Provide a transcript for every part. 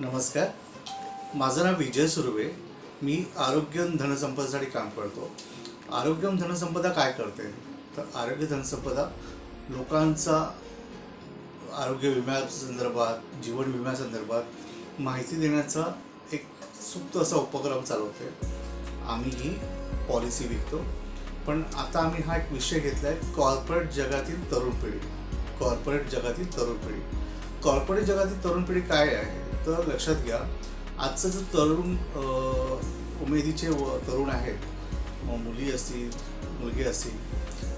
नमस्कार. माझं नाव विजय सुर्वे. मी आरोग्यम धनसंपदासाठी काम करतो. आरोग्यम धनसंपदा काय करते? तर आरोग्य धनसंपदा लोकांचा आरोग्य विम्यासंदर्भात जीवन विम्यासंदर्भात माहिती देण्याचा एक सुप्त असा उपक्रम चालवते आम्ही ही पॉलिसी विकतो. पण आता आम्ही हा एक विषय घेतला आहे कॉर्पोरेट जगातील तरुण पिढी. कॉर्पोरेट जगातील तरुण पिढी. कॉर्पोरेट जगातील तरुण पिढी काय आहे? तर लक्षात घ्या आजचं जो तरुण उमेदीचे व तरुण आहेत मुली असतील मुलगी असतील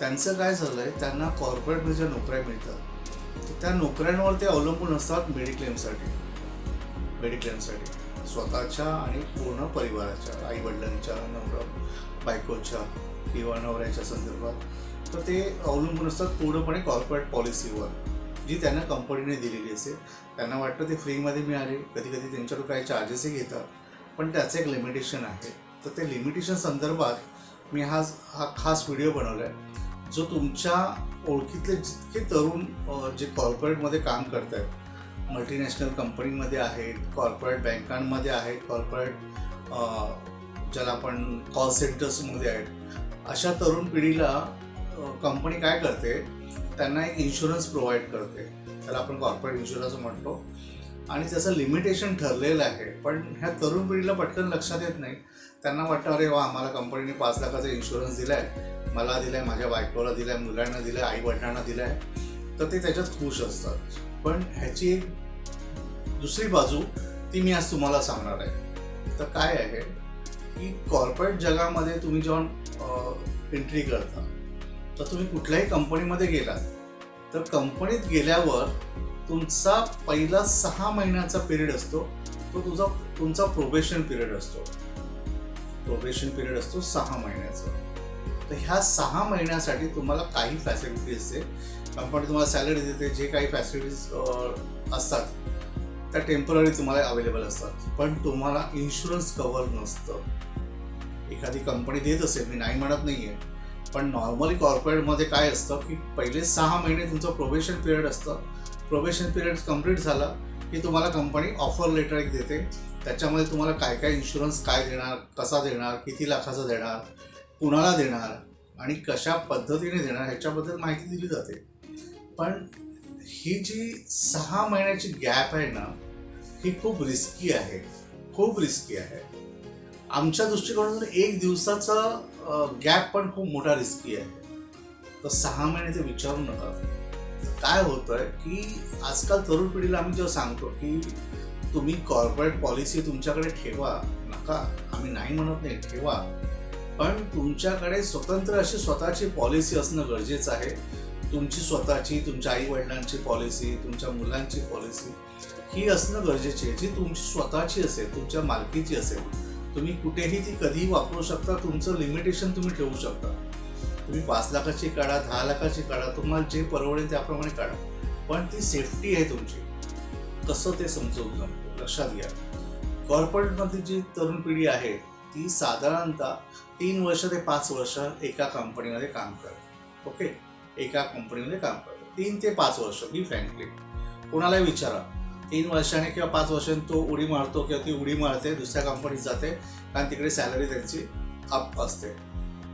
त्यांचं काय झालं आहे त्यांना कॉर्पोरेटमध्ये ज्या नोकऱ्या मिळतात तर त्या नोकऱ्यांवर ते अवलंबून असतात मेडिक्लेमसाठी मेडिक्लेमसाठी स्वतःच्या आणि पूर्ण परिवाराच्या आई वडिलांच्या नवरा बायकोच्या किंवा नवऱ्याच्या संदर्भात तर ते अवलंबून असतात पूर्णपणे कॉर्पोरेट पॉलिसीवर जी त्यांना कंपनीने दिलेली असेल. त्यांना वाटतं ते फ्रीमध्ये मिळाले. कधी कधी त्यांच्याकडून काही चार्जेसही घेतात. पण त्याचं एक लिमिटेशन आहे. तर ते लिमिटेशन संदर्भात मी हा हा खास व्हिडिओ बनवला आहे जो तुमच्या ओळखीतले जितके तरुण जे कॉर्पोरेटमध्ये काम करत आहेत मल्टीनॅशनल कंपनीमध्ये आहेत कॉर्पोरेट बँकांमध्ये आहेत कॉर्पोरेट ज्याला आपण कॉल सेंटर्समध्ये आहेत अशा तरुण पिढीला कंपनी काय करते? त्यांना एक इन्शुरन्स प्रोव्हाइड करते. त्याला आपण कॉर्पोरेट इन्शुरन्स म्हणतो. आणि त्याचं लिमिटेशन ठरलेलं आहे पण ह्या तरुण पिढीला पटकन लक्षात येत नाही. त्यांना वाटतं अरे वा आम्हाला कंपनीने पाच लाखाचा इन्शुरन्स दिलाय. मला दिलाय माझ्या बायकोला दिलाय मुलांना दिलाय आई वडिलांना आहे तर ते त्याच्यात खुश असतात. पण ह्याची एक दुसरी बाजू ती मी आज तुम्हाला सांगणार आहे. तर काय आहे की कॉर्पोरेट जगामध्ये तुम्ही जेव्हा एंट्री करता तर तुम्ही कुठल्याही कंपनीमध्ये गेलात तर कंपनीत गेल्यावर तुमचा पहिला सहा महिन्याचा पिरियड असतो तो तुझा तुमचा प्रोबेशन पिरियड असतो. प्रोबेशन पिरियड असतो सहा महिन्याचा. तर ह्या सहा महिन्यासाठी तुम्हाला काही फॅसिलिटीज असते कंपनी तुम्हाला सॅलरी देते जे काही फॅसिलिटीज असतात त्या टेंपररी तुम्हाला अवेलेबल असतात. पण तुम्हाला इन्शुरन्स कव्हर नसतं. एखादी कंपनी देत असेल मी नाही म्हणत नाही आहे पण नॉर्मली कॉर्पोरेटमध्ये काय असतं की पहिले सहा महिने तुमचं प्रोबेशन पिरियड असतं. प्रोबेशन पिरियड कंप्लीट झाला की तुम्हाला कंपनी ऑफर लेटर एक देते. त्याच्यामध्ये तुम्हाला काय काय इन्शुरन्स काय देणार कसा देणार किती लाखाचा देणार कुणाला देणार आणि कशा पद्धतीने देणार ह्याच्याबद्दल माहिती दिली जाते. पण ही जी सहा महिन्याची गॅप आहे ना ही खूप रिस्की आहे. खूप रिस्की आहे. आमच्या दृष्टिकोनातून एक दिवसाचा गॅप पण खूप मोठा रिस्की आहे. तर सहा महिने ते विचारू नका. काय होतंय की आजकाल तरुण पिढीला आम्ही जेव्हा सांगतो की तुम्ही कॉर्पोरेट पॉलिसी तुमच्याकडे ठेवा नका आम्ही नाही म्हणत नाही ठेवा. पण तुमच्याकडे स्वतंत्र अशी स्वतःची पॉलिसी असणं गरजेचं आहे. तुमची स्वतःची तुमच्या आई वडिलांची पॉलिसी तुमच्या मुलांची पॉलिसी ही असणं गरजेची आहे. जी तुमची स्वतःची असेल तुमच्या मालकीची असेल तुम्ही कुठेही ती कधीही वापरू शकता तुमचं लिमिटेशन तुम्ही ठेवू शकता. तुम्ही पाच लाखाची काढा दहा लाखाची काढा तुम्हाला जे परवडेल त्याप्रमाणे काढा. पण ती सेफ्टी आहे तुमची. कसं ते समजवून सांगतो लक्षात घ्या. कॉर्पोरेटमध्ये जी तरुण पिढी आहे ती साधारणतः तीन वर्ष ते पाच वर्ष एका कंपनीमध्ये काम करते. ओके एका कंपनीमध्ये काम करते. तीन ते पाच वर्ष मी फ्रँकली कोणालाही विचारा. तीन वर्षाने किंवा पाच वर्षांनी तो उडी मारतो किंवा ती उडी मारते दुसऱ्या कंपनीत जाते कारण तिकडे सॅलरी त्यांची अप असते.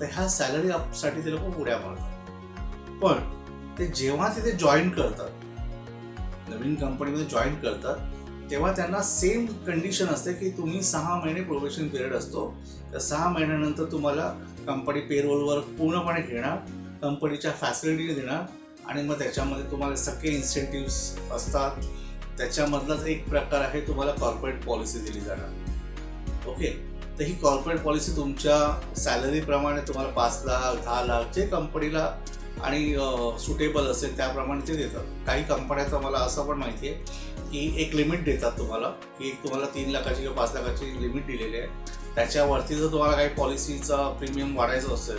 तर ह्या सॅलरी अपसाठी ते लोक उड्या मारतात. पण ते जेव्हा तिथे जॉईन करतात नवीन कंपनीमध्ये जॉईन करतात तेव्हा त्यांना सेम कंडिशन असते की तुम्ही सहा महिने प्रोबेशन पिरियड असतो. तर सहा महिन्यानंतर तुम्हाला कंपनी पेरोलवर पूर्णपणे घेणार कंपनीच्या फॅसिलिटी देणार आणि मग त्याच्यामध्ये तुम्हाला सगळे इन्सेंटिव्ह असतात. त्याच्यामधलाच एक प्रकार आहे तुम्हाला कॉर्पोरेट पॉलिसी दिली जाणार. ओके तर ही कॉर्पोरेट पॉलिसी तुमच्या सॅलरीप्रमाणे तुम्हाला पाच लाख दहा लाख जे कंपनीला आणि सुटेबल असेल त्याप्रमाणे ते देतात. काही कंपन्याचं मला असं पण माहिती आहे की एक लिमिट देतात तुम्हाला की एक तुम्हाला तीन लाखाची किंवा पाच लाखाची लिमिट दिलेली आहे. त्याच्यावरती जर तुम्हाला काही पॉलिसीचा प्रीमियम वाढायचं असेल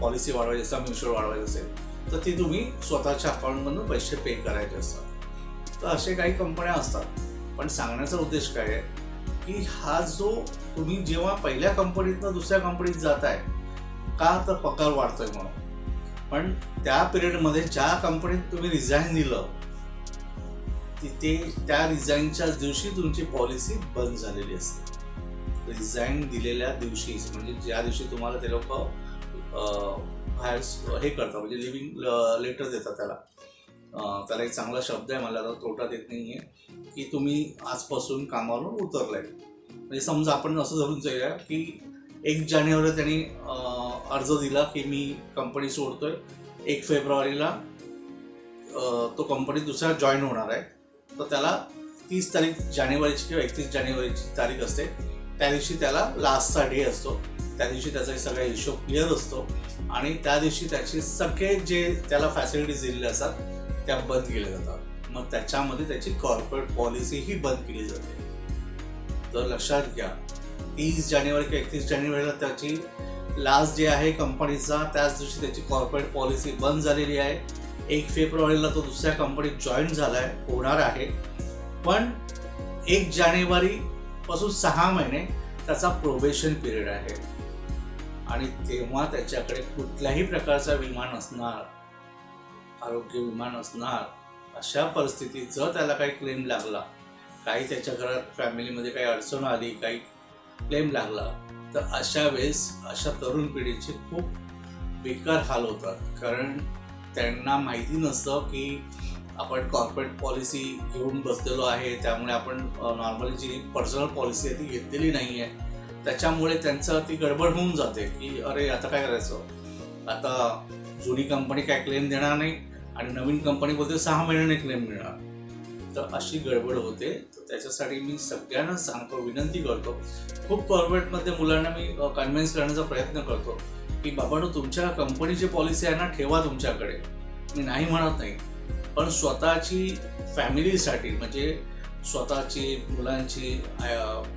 पॉलिसी वाढवायची असेल म्युच्युअल वाढवायचं असेल तर ती तुम्ही स्वतःच्या अकाउंटमधून पैसे पे करायचे असतात. तर असे काही कंपन्या असतात. पण सांगण्याचा उद्देश काय आहे? की हा जो तुम्ही जेव्हा पहिल्या कंपनीतनं दुसऱ्या कंपनीत जाताय का तर पगार वाढतोय म्हणून. पण त्या पिरियडमध्ये ज्या कंपनीत तुम्ही रिझाईन दिलं तिथे त्या रिझाईनच्याच दिवशी तुमची पॉलिसी बंद झालेली असते. रिझाईन दिलेल्या दिवशीच म्हणजे ज्या दिवशी तुम्हाला ते लोक बाहेर हे करतात म्हणजे लिव्हिंग लेटर देतात त्याला. त्याला एक चांगला शब्द आहे मला आता तोटा देत नाही आहे की तुम्ही आजपासून कामावरून उतरलाय. म्हणजे समजा आपण असं धरून जाऊया की एक जानेवारी त्यांनी अर्ज दिला की मी कंपनी सोडतोय. एक फेब्रुवारीला तो कंपनी दुसऱ्या जॉईन होणार आहे. तर त्याला तीस तारीख जानेवारीची किंवा एकतीस जानेवारीची तारीख असते. त्या दिवशी त्याला लास्टचा डे असतो. त्या दिवशी त्याचा सगळा हिशोब क्लिअर असतो. आणि त्या दिवशी त्याचे सगळे जे त्याला फॅसिलिटीज दिलेल्या असतात त्या बंद केल्या जातात. मग त्याच्यामध्ये त्याची कॉर्पोरेट पॉलिसी ही बंद केली जाते. तर लक्षात घ्या तीस जानेवारी किंवा एकतीस जानेवारीला त्याची लास्ट जे आहे कंपनीचा त्याच दिवशी त्याची कॉर्पोरेट पॉलिसी बंद झालेली आहे. एक फेब्रुवारीला तो दुसऱ्या कंपनीत जॉईन झालाय होणार आहे. पण एक जानेवारी पासून सहा महिने त्याचा प्रोबेशन पिरियड आहे. आणि तेव्हा त्याच्याकडे कुठल्याही प्रकारचा विमा नसणार आरोग्य विमा नसणार अशा परिस्थितीत जर त्याला काही क्लेम लागला. काही त्याच्या घरात फॅमिलीमध्ये काही अडचण आली काही क्लेम लागला तर अशा वेळेस अशा तरुण पिढीचे खूप बेकार हाल होतात. कारण त्यांना माहिती नसतं की आपण कॉर्पोरेट पॉलिसी घेऊन बसलेलो आहे त्यामुळे आपण नॉर्मली जी पर्सनल पॉलिसी आहे ती घेतलेली नाही आहे त्याच्यामुळे त्यांचं ती गडबड होऊन जाते की अरे आता काय करायचं? आता जुनी कंपनी काय क्लेम देणार नाही आणि नवीन कंपनी बोलते सहा महिन्याने क्लेम मिळणार. तर अशी गडबड होते. तर त्याच्यासाठी मी सगळ्यांना सांगतो विनंती करतो. खूप कॉर्पोरेटमध्ये मुलांना मी कन्व्हिन्स करण्याचा प्रयत्न करतो की बाबांनो तुमच्या कंपनीची पॉलिसी आहे ना ठेवा तुमच्याकडे. मी नाही म्हणत नाही. पण स्वतःची फॅमिलीसाठी म्हणजे स्वतःची मुलांची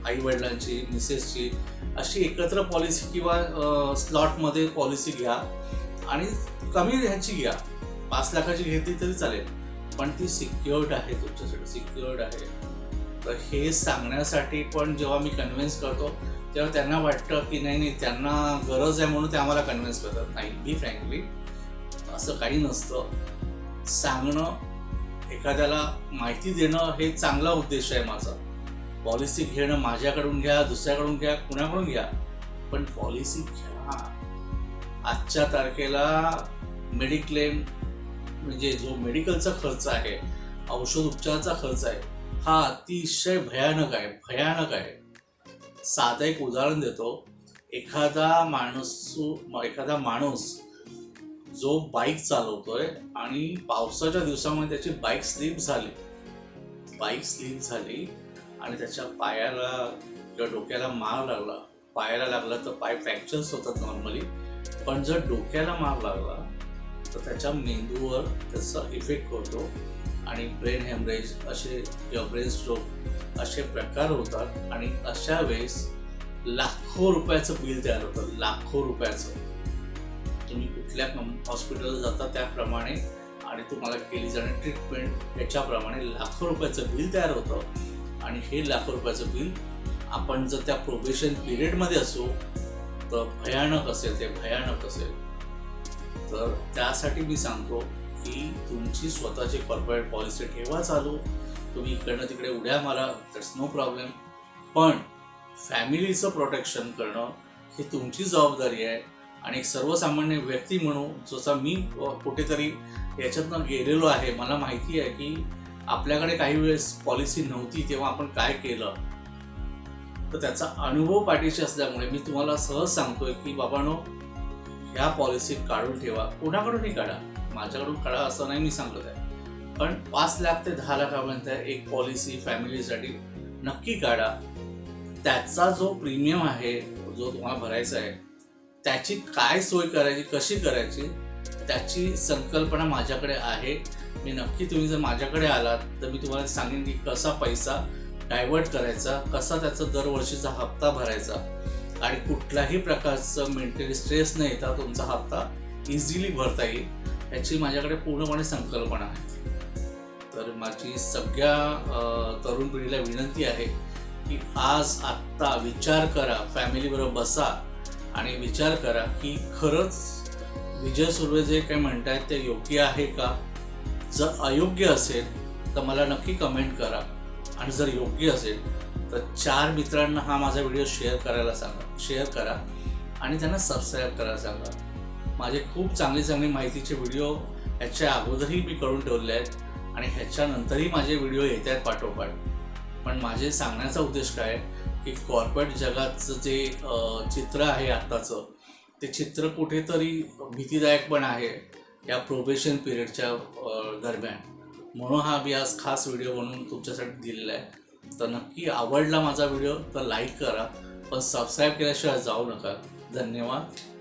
आई वडिलांची मिसेसची अशी एकत्र पॉलिसी किंवा स्लॉटमध्ये पॉलिसी घ्या आणि कमी ह्याची घ्या. पाच लाखाची घेतली तरी चालेल. पण ती सिक्युअर्ड आहे तुमच्यासाठी सिक्युअर्ड आहे. तर हे सांगण्यासाठी पण जेव्हा मी कन्व्हिन्स करतो तेव्हा त्यांना वाटतं की नाही नाही त्यांना गरज आहे म्हणून ते आम्हाला कन्व्हिन्स करतात. नाही बी फ्रँकली असं काही नसतं. सांगणं एखाद्याला माहिती देणं हे चांगला उद्देश आहे माझा. पॉलिसी घेणं माझ्याकडून घ्या दुसऱ्याकडून घ्या कुणाकडून घ्या. पण पॉलिसी घ्या. आजच्या तारखेला मेडिक्लेम म्हणजे जो मेडिकलचा खर्च आहे औषध उपचाराचा खर्च आहे हा अतिशय भयानक आहे भयानक आहे. साधं एक उदाहरण देतो. एखादा माणूस एखादा माणूस जो बाईक चालवतोय आणि पावसाच्या दिवसामध्ये त्याची बाईक स्लिप झाली बाईक स्लिप झाली आणि त्याच्या पायाला किंवा डोक्याला मार लागला पायाला लागला तर पाय फ्रॅक्चर्स होतात नॉर्मली पण जर डोक्याला मार लागला तर त्याच्या मेंदूवर त्याचा इफेक्ट होतो. आणि ब्रेन हॅमरेज असे किंवा ब्रेन स्ट्रोक असे प्रकार होतात. आणि अशा वेळेस लाखो रुपयाचं बिल तयार होतं. लाखो रुपयाचं. तुम्ही कुठल्या हॉस्पिटलला जाता त्याप्रमाणे आणि तुम्हाला केली जाणारी ट्रीटमेंट याच्याप्रमाणे लाखो रुपयाचं बिल तयार होतं. आणि हे लाखो रुपयाचं बिल आपण जर त्या प्रोबेशन पिरियडमध्ये असू तर भयानक असेल ते भयानक असेल. तर त्यासाठी मी सांगतो की तुमची स्वतःची कॉर्पोरेट पॉलिसी ठेवा चालू. तुम्ही इकडनं तिकडे उड्या मारा दॅट्स नो प्रॉब्लेम पण फॅमिलीचं प्रोटेक्शन करणं ही तुमची जबाबदारी आहे. आणि एक सर्वसामान्य व्यक्ती म्हणून जसा मी कुठेतरी याच्यातनं गेलेलो आहे मला माहिती आहे की आपल्याकडे काही वेळेस पॉलिसी नव्हती तेव्हा आपण काय केलं? तर त्याचा अनुभव पाठीशी असल्यामुळे मी तुम्हाला सहज सांगतोय की बाबानो ह्या पॉलिसी काढून ठेवा. कोणाकडूनही काढा. माझ्याकडून काढा असं नाही मी सांगत आहे. पण पाच लाख ते दहा लाखापर्यंत एक पॉलिसी फॅमिलीसाठी नक्की काढा. त्याचा जो प्रीमियम आहे जो तुम्हाला भरायचा आहे त्याची काय सोय करायची कशी करायची त्याची संकल्पना माझ्याकडे आहे. मी नक्की तुम्ही जर माझ्याकडे आलात तर मी तुम्हाला सांगेन की कसा पैसा डायव्हर्ट करायचा कसा त्याचा दरवर्षीचा हप्ता भरायचा. आणि कुठल्याही प्रकारचं मेंटली स्ट्रेस न येता तुमचा हप्ता इझिली भरता येईल. याची माझ्याकडे पूर्णपणे संकल्पना आहे. तर माझी सगळ्या तरुण पिढीला विनंती आहे की आज आत्ता विचार करा फॅमिलीबरोबर बसा आणि विचार करा की खरंच विजय सुर्वे जे काही म्हणतायत ते योग्य आहे का? जर अयोग्य असेल तर मला नक्की कमेंट करा. आणि जर योग्य असेल तर चार मित्रांना हा माझा व्हिडिओ शेअर करायला सांगा. शेअर करा आणि त्यांना सबस्क्राईब करायला सांगा. माझे खूप चांगली चांगली माहितीचे व्हिडिओ ह्याच्या अगोदरही मी करून ठेवले आहेत आणि ह्याच्यानंतरही माझे व्हिडिओ येत आहेत पाठोपाठ. पण माझे सांगण्याचा उद्देश काय आहे? की कॉर्पोरेट जगाचं जे चित्र आहे आत्ताचं ते चित्र कुठेतरी भीतीदायक पण आहे या प्रोबेशन पिरियडच्या दरम्यान. म्हणून हा मी आज खास व्हिडिओ बनवून तुमच्यासाठी दिलेला आहे. तर नक्की आवडला माझा व्हिडिओ तर लाईक करा. पण सबस्क्राईब केल्याशिवाय जाऊ नका. धन्यवाद.